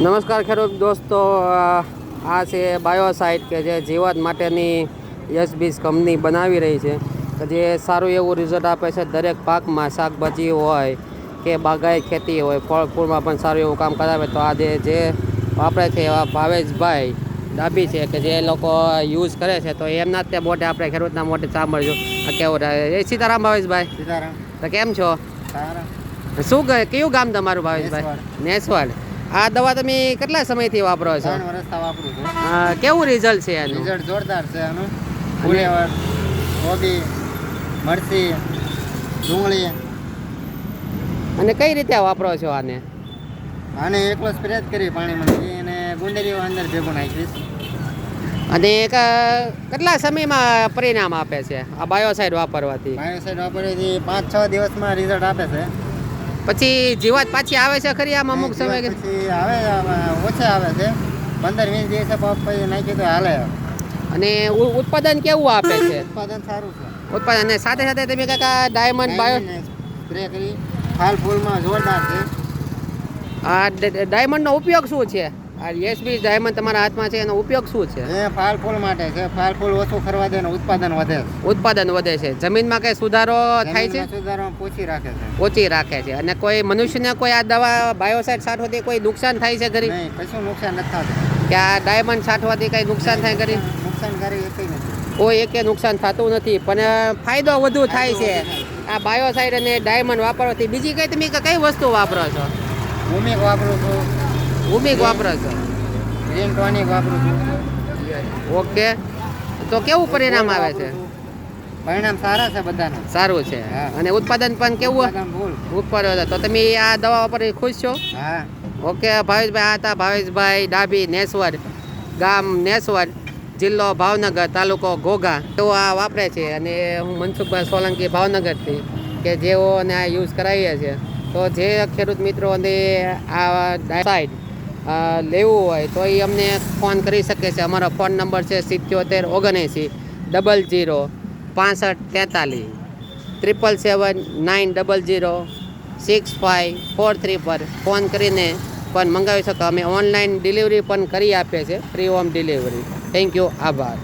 નમસ્કાર ખેડૂત દોસ્તો આ છે બાયોસાઇટ કે જે જીવાત માટેની યશબીજ કંપની બનાવી રહી છે કે જે સારું એવું રિઝલ્ટ આપે છે દરેક પાકમાં શાકભાજી હોય કે બાગાયત ખેતી હોય ફળ ફૂલમાં પણ સારું એવું કામ કરાવે તો આજે જે વાપરે છે એવા ભાવેશભાઈ ડાબી છે કે જે લોકો યુઝ કરે છે તો એમના તે મોઢે આપણે ખેડૂતના મોઢે સાંભળજો આ કેવું રહે? એ સીતારામ ભાવેશભાઈ. સીતારામ. તો કેમ છો? શું કયું ગામ તમારું ભાવેશભાઈ? નેસવાડ. આ દવા તમે કેટલા સમયથી વાપરો છો? ત્રણ વર્ષથી વાપરું છું. કેવું રિઝલ્ટ છે એનું રિઝલ્ટ જોરદાર છે આનું. ફુલેવર કોબી મરચી ડુંગળી. અને કઈ રીતે વાપરો છો આને? આને એકલો સ્પ્રે જ કરી પાણીમાં અને ગુંડરીઓ અંદર ભેગું નાખીશ અને એક કેટલા સમયમાં પરિણામ આપે છે આ બાયોસાઇડ વાપરવાથી? બાયોસાઇડ વાપરવાથી પાંચ છ દિવસમાં રિઝલ્ટ આપે છે. પછી જીવાત પાછી આવે છે ખરી આમ અમુક સમય પછી આવે ઓછા આવે છે. પંદર વીસ દિવસે પછી નાખી તો હાલે. અને ઉત્પાદન કેવું આપે છે? ઉત્પાદન સારું છે. ઉત્પાદન અને સાથે સાથે તમે કાકા ડાયમંડ બાયો સ્પ્રે કરી ફાલ ફૂલમાં જોરદાર છે. આ ડાયમંડનો ઉપયોગ શું છે? આ એસબી ડાયમંડ તમારા હાથમાં છે એનો ઉપયોગ શું છે? એ ફાલ ફૂલ માટે છે. ફાલ ફૂલ ઓછું કરવા દે ઉત્પાદન વધે ઉત્પાદન વધે છે. જમીનમાં કઈ સુધારો થાય છે? સુધારો ઓછી રાખે છે. ઓછી રાખે છે. અને કોઈ મનુષ્યને કોઈ આ દવા બાયોસાઇડ છાંટવાથી કોઈ નુકસાન થાય છે ઘરી નહીં કશું નુકસાન નથી થતું. કે આ ડાયમંડ છાંટવાથી કઈ નુકસાન થાય નુકસાન ઘરે એકઈ નથી. કોઈ એકે નુકસાન થતું નથી. પણ ફાયદો વધુ થાય છે. આ બાયોસાઇડ અને ડાયમંડ વાપરવાથી. બીજી કઈ તમે કઈ વસ્તુ વાપરો છો? ભૂમિક વાપરું છું. ભૂમિક વાપરો છો. ગ્રીન ટોનિક વાપરું છું. ઓકે. તો કેવું પરિણામ આવે છે? પરિણામ સારા છે બધાના. સારું છે. હા. અને ઉત્પાદન પણ કેવું ઉત્પાદન તો તમે આ દવા ઉપર ખુશ છો? હા. ઓકે ભાવેશભાઈ આ હતા. ભાવેશભાઈ ડાભી નેશ્વર ગામ નેશ્વર જિલ્લો ભાવનગર તાલુકો ઘોઘા. તેઓ આ વાપરે છે અને હું મનસુખભાઈ સોલંકી ભાવનગરથી કે જેઓને આ યુઝ કરાવીએ છીએ. તો જે ખેડૂત મિત્રોને આ સાઈડ લેવું હોય તો એ અમને ફોન કરી શકે છે. અમારો ફોન નંબર છે સિત્યોતેર ઓગણએંસી ડબલ જીરો પાસઠ તેતાલીસ triple seven nine double zero six five four three પર ફોન કરીને પણ મંગાવી શકો. અમે ઓનલાઈન ડિલિવરી પણ કરી આપીએ છીએ. Free home delivery thank you આભાર.